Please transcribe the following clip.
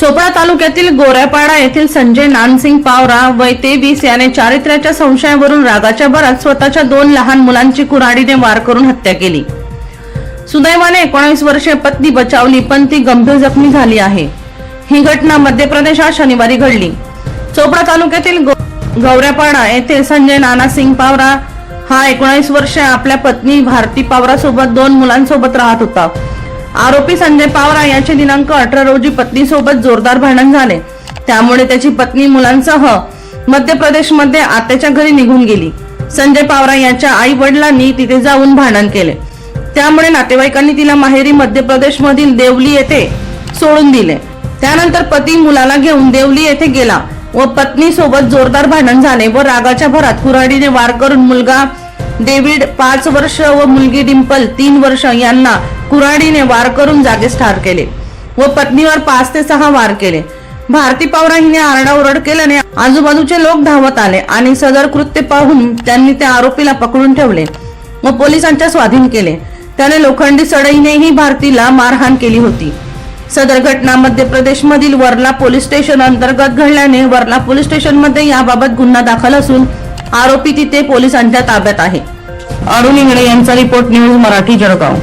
चोपडा तालुक्यातील गोऱ्यापाडा येथील संजय नानसिंग पावरा वय तेवीस याने चारित्र्याच्या संशयावरून रागाच्या भरात स्वतःच्या दोन लहान मुलांची कुऱ्हाडीने वार करून हत्या केली. सुदैवाने एकोणावीस वर्षे पत्नी बचावली पण ती गंभीर जखमी झाली आहे. ही घटना मध्य प्रदेशात शनिवारी घडली. चोपडा तालुक्यातील गौऱ्यापाडा येथे संजय नाना सिंग पावरा हा एकोणावीस वर्ष आपल्या पत्नी भारती पावरा सोबत दोन मुलांसोबत राहत होता. आरोपी संजय पावरा याचे दिनांक अठरा रोजी पत्नीसोबत जोरदार भांडण झाले. त्यामुळे त्याची पत्नी मुलांसह मध्य प्रदेशमध्ये आत्याच्या घरी निघून गेली. संजय पावरा यांच्या आई वडिलांनी तिथे जाऊन भांडण केले. त्यामुळे नातेवाईकांनी तिला माहेरी मध्य प्रदेश मधील देवली येथे सोडून दिले. त्यानंतर पती मुलाला घेऊन देवली येथे गेला. व पत्नी सोबत जोरदार भांडण झाले व रागाच्या भरात कुऱ्हाडीने वार करून मुलगा डेव्हिड पाच वर्ष व मुलगी डिंपल तीन वर्ष यांना कुऱ्हाडीने वार करून जागीच ठार केले व पत्नीवर पाच ते सहा वार केले. भारती पावरा हिने आरडाओरड केल्याने आजूबाजूचे लोक धावत आले आणि सदर कृत्य पाहून त्यांनी त्या आरोपीला पकडून ठेवले व पोलिसांच्या स्वाधीन केले. त्याने लोखंडी सडईनेही भारतीला मारहाण केली होती. सदर घटना मध्य प्रदेश मधील वर्ला पोलीस स्टेशन अंतर्गत घडल्याने वर्ला पोलीस स्टेशनमध्ये याबाबत गुन्हा दाखल असून आरोपी तिथे पोलिसांच्या ताब्यात आहे. अरुण इंगळे यांचा रिपोर्ट न्यूज मराठी जळगाव.